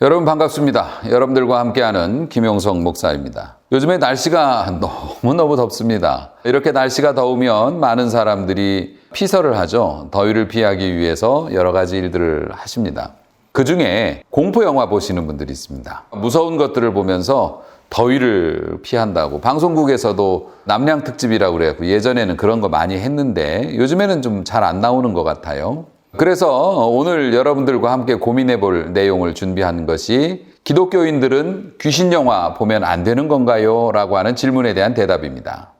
여러분 반갑습니다. 여러분들과 함께하는 김용성 목사입니다. 요즘에 날씨가 너무너무 덥습니다. 이렇게 날씨가 더우면 많은 사람들이 피서를 하죠. 더위를 피하기 위해서 여러 가지 일들을 하십니다. 그 중에 공포 영화 보시는 분들이 있습니다. 무서운 것들을 보면서 더위를 피한다고 방송국에서도 남양 특집이라고 그래갖고 예전에는 그런 거 많이 했는데 요즘에는 좀 잘 안 나오는 것 같아요. 그래서 오늘 여러분들과 함께 고민해 볼 내용을 준비한 것이 기독교인들은 귀신 영화 보면 안 되는 건가요? 라고 하는 질문에 대한 대답입니다.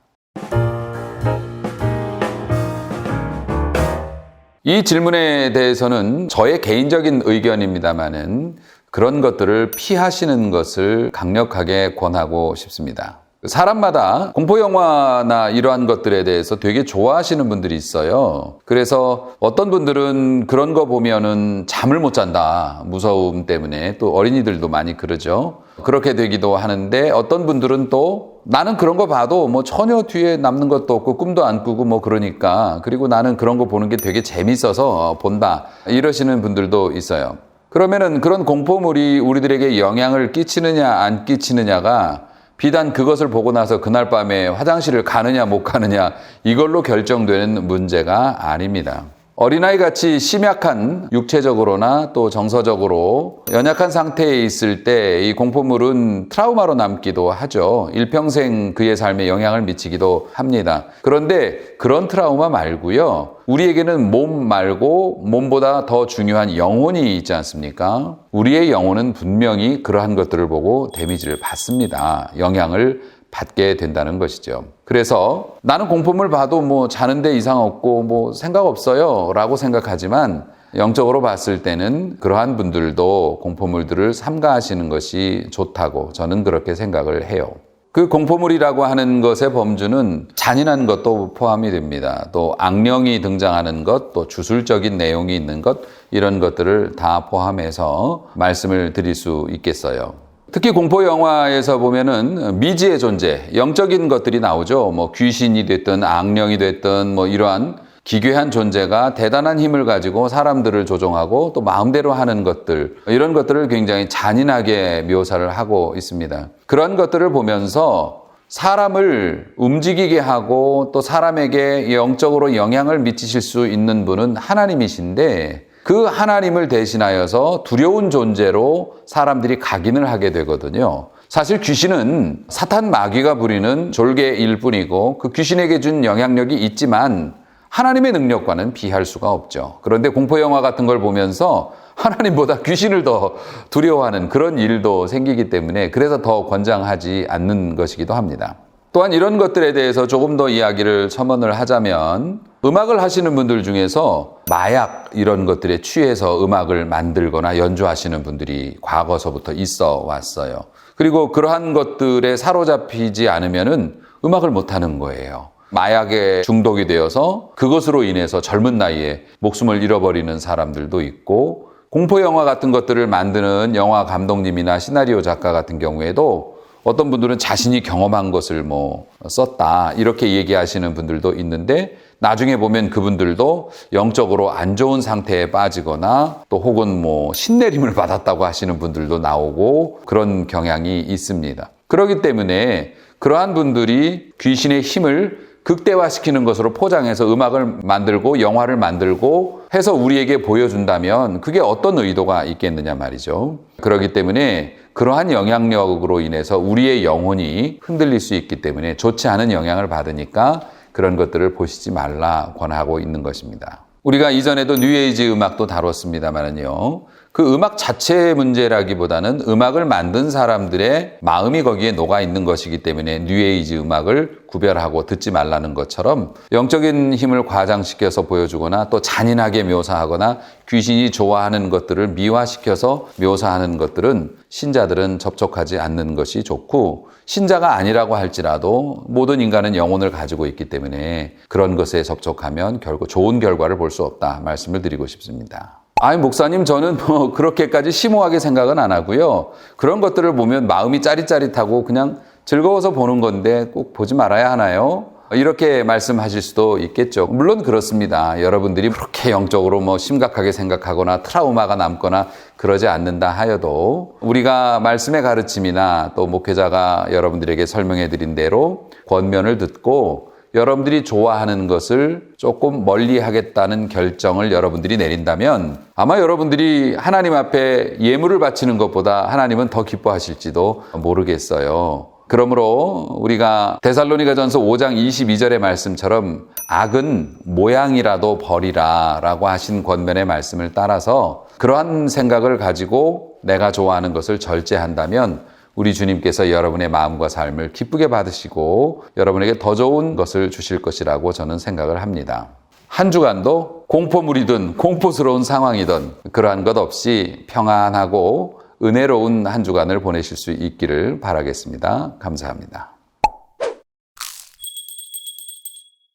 이 질문에 대해서는 저의 개인적인 의견입니다만은 그런 것들을 피하시는 것을 강력하게 권하고 싶습니다. 사람마다 공포영화나 이러한 것들에 대해서 되게 좋아하시는 분들이 있어요. 그래서 어떤 분들은 그런 거 보면은 잠을 못 잔다. 무서움 때문에. 또 어린이들도 많이 그러죠. 그렇게 되기도 하는데 어떤 분들은 또 나는 그런 거 봐도 뭐 전혀 뒤에 남는 것도 없고 꿈도 안 꾸고 뭐 그러니까 그리고 나는 그런 거 보는 게 되게 재밌어서 본다. 이러시는 분들도 있어요. 그러면은 그런 공포물이 우리들에게 영향을 끼치느냐 안 끼치느냐가 비단 그것을 보고 나서 그날 밤에 화장실을 가느냐 못 가느냐 이걸로 결정되는 문제가 아닙니다. 어린아이 같이 심약한 육체적으로나 또 정서적으로 연약한 상태에 있을 때 이 공포물은 트라우마로 남기도 하죠. 일평생 그의 삶에 영향을 미치기도 합니다. 그런데 그런 트라우마 말고요. 우리에게는 몸 말고 몸보다 더 중요한 영혼이 있지 않습니까? 우리의 영혼은 분명히 그러한 것들을 보고 데미지를 받습니다. 영향을 받게 된다는 것이죠. 그래서 나는 공포물 봐도 뭐 자는데 이상 없고 뭐 생각 없어요 라고 생각하지만 영적으로 봤을 때는 그러한 분들도 공포물들을 삼가하시는 것이 좋다고 저는 그렇게 생각을 해요. 그 공포물이라고 하는 것의 범주는 잔인한 것도 포함이 됩니다. 또 악령이 등장하는 것, 또 주술적인 내용이 있는 것, 이런 것들을 다 포함해서 말씀을 드릴 수 있겠어요. 특히 공포 영화에서 보면은 미지의 존재, 영적인 것들이 나오죠. 뭐 귀신이 됐든 악령이 됐든 뭐 이러한 기괴한 존재가 대단한 힘을 가지고 사람들을 조종하고 또 마음대로 하는 것들, 이런 것들을 굉장히 잔인하게 묘사를 하고 있습니다. 그런 것들을 보면서 사람을 움직이게 하고 또 사람에게 영적으로 영향을 미치실 수 있는 분은 하나님이신데 그 하나님을 대신하여서 두려운 존재로 사람들이 각인을 하게 되거든요. 사실 귀신은 사탄 마귀가 부리는 졸개일 뿐이고 그 귀신에게 준 영향력이 있지만 하나님의 능력과는 비할 수가 없죠. 그런데 공포영화 같은 걸 보면서 하나님보다 귀신을 더 두려워하는 그런 일도 생기기 때문에 그래서 더 권장하지 않는 것이기도 합니다. 또한 이런 것들에 대해서 조금 더 이야기를 첨언을 하자면 음악을 하시는 분들 중에서 마약 이런 것들에 취해서 음악을 만들거나 연주하시는 분들이 과거서부터 있어 왔어요. 그리고 그러한 것들에 사로잡히지 않으면은 음악을 못 하는 거예요. 마약에 중독이 되어서 그것으로 인해서 젊은 나이에 목숨을 잃어버리는 사람들도 있고 공포 영화 같은 것들을 만드는 영화 감독님이나 시나리오 작가 같은 경우에도 어떤 분들은 자신이 경험한 것을 뭐 썼다 이렇게 얘기하시는 분들도 있는데 나중에 보면 그분들도 영적으로 안 좋은 상태에 빠지거나 또 혹은 뭐 신내림을 받았다고 하시는 분들도 나오고 그런 경향이 있습니다. 그렇기 때문에 그러한 분들이 귀신의 힘을 극대화시키는 것으로 포장해서 음악을 만들고 영화를 만들고 해서 우리에게 보여준다면 그게 어떤 의도가 있겠느냐 말이죠. 그렇기 때문에 그러한 영향력으로 인해서 우리의 영혼이 흔들릴 수 있기 때문에 좋지 않은 영향을 받으니까 그런 것들을 보시지 말라 권하고 있는 것입니다. 우리가 이전에도 뉴에이지 음악도 다뤘습니다만은요. 그 음악 자체의 문제라기보다는 음악을 만든 사람들의 마음이 거기에 녹아 있는 것이기 때문에 뉴에이지 음악을 구별하고 듣지 말라는 것처럼 영적인 힘을 과장시켜서 보여주거나 또 잔인하게 묘사하거나 귀신이 좋아하는 것들을 미화시켜서 묘사하는 것들은 신자들은 접촉하지 않는 것이 좋고 신자가 아니라고 할지라도 모든 인간은 영혼을 가지고 있기 때문에 그런 것에 접촉하면 결국 좋은 결과를 볼 수 없다 말씀을 드리고 싶습니다. 아니, 목사님, 저는 뭐 그렇게까지 심오하게 생각은 안 하고요. 그런 것들을 보면 마음이 짜릿짜릿하고 그냥 즐거워서 보는 건데 꼭 보지 말아야 하나요? 이렇게 말씀하실 수도 있겠죠. 물론 그렇습니다. 여러분들이 그렇게 영적으로 뭐 심각하게 생각하거나 트라우마가 남거나 그러지 않는다 하여도 우리가 말씀의 가르침이나 또 목회자가 여러분들에게 설명해 드린 대로 권면을 듣고 여러분들이 좋아하는 것을 조금 멀리 하겠다는 결정을 여러분들이 내린다면 아마 여러분들이 하나님 앞에 예물을 바치는 것보다 하나님은 더 기뻐하실지도 모르겠어요. 그러므로 우리가 데살로니가 전서 5장 22절의 말씀처럼 악은 모양이라도 버리라 라고 하신 권면의 말씀을 따라서 그러한 생각을 가지고 내가 좋아하는 것을 절제한다면 우리 주님께서 여러분의 마음과 삶을 기쁘게 받으시고 여러분에게 더 좋은 것을 주실 것이라고 저는 생각을 합니다. 한 주간도 공포물이든 공포스러운 상황이든 그러한 것 없이 평안하고 은혜로운 한 주간을 보내실 수 있기를 바라겠습니다. 감사합니다.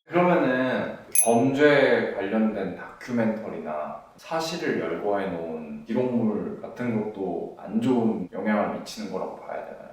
그러면은 범죄 관련된 다큐멘터리나 사실을 열거해 놓은 기록물 같은 것도 안 좋은 영향을 미치는 거라고 봐야 되나요?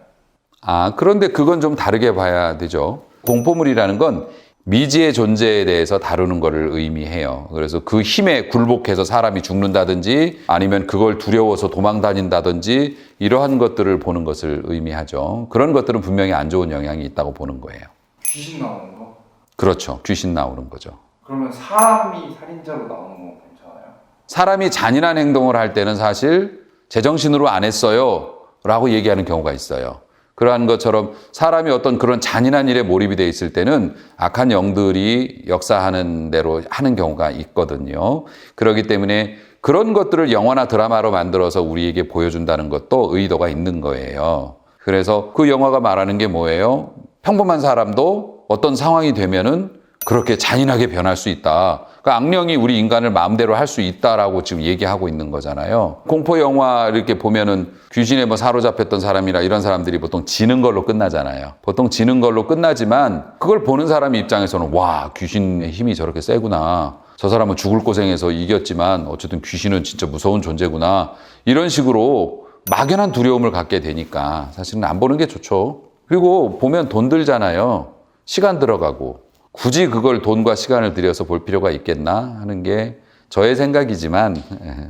아, 그런데 그건 좀 다르게 봐야 되죠. 공포물이라는 건 미지의 존재에 대해서 다루는 것을 의미해요. 그래서 그 힘에 굴복해서 사람이 죽는다든지 아니면 그걸 두려워서 도망 다닌다든지 이러한 것들을 보는 것을 의미하죠. 그런 것들은 분명히 안 좋은 영향이 있다고 보는 거예요. 귀신 나오는 거? 그렇죠. 귀신 나오는 거죠. 그러면 사람이 살인자로 나오는 건 괜찮아요? 사람이 잔인한 행동을 할 때는 사실 제정신으로 안 했어요. 라고 얘기하는 경우가 있어요. 그러한 것처럼 사람이 어떤 그런 잔인한 일에 몰입이 돼 있을 때는 악한 영들이 역사하는 대로 하는 경우가 있거든요. 그렇기 때문에 그런 것들을 영화나 드라마로 만들어서 우리에게 보여준다는 것도 의도가 있는 거예요. 그래서 그 영화가 말하는 게 뭐예요? 평범한 사람도 어떤 상황이 되면은 그렇게 잔인하게 변할 수 있다. 그러니까 악령이 우리 인간을 마음대로 할 수 있다라고 지금 얘기하고 있는 거잖아요. 공포 영화 이렇게 보면은 귀신에 뭐 사로잡혔던 사람이나 이런 사람들이 보통 지는 걸로 끝나잖아요. 보통 지는 걸로 끝나지만 그걸 보는 사람 입장에서는 와, 귀신의 힘이 저렇게 세구나. 저 사람은 죽을 고생해서 이겼지만 어쨌든 귀신은 진짜 무서운 존재구나. 이런 식으로 막연한 두려움을 갖게 되니까 사실은 안 보는 게 좋죠. 그리고 보면 돈 들잖아요. 시간 들어가고. 굳이 그걸 돈과 시간을 들여서 볼 필요가 있겠나 하는 게 저의 생각이지만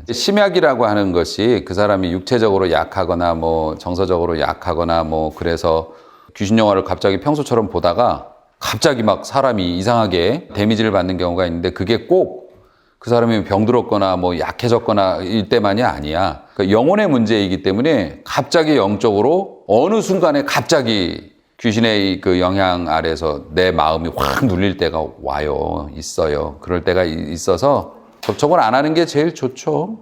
예. 심약이라고 하는 것이 그 사람이 육체적으로 약하거나 뭐 정서적으로 약하거나 뭐 그래서 귀신 영화를 갑자기 평소처럼 보다가 갑자기 막 사람이 이상하게 데미지를 받는 경우가 있는데 그게 꼭 그 사람이 병들었거나 뭐 약해졌거나 일 때만이 아니야. 그러니까 영혼의 문제이기 때문에 갑자기 영적으로 어느 순간에 갑자기 귀신의 그 영향 아래서 내 마음이 확 눌릴 때가 와요. 있어요. 그럴 때가 이- 있어서 접촉을 안 하는 게 제일 좋죠.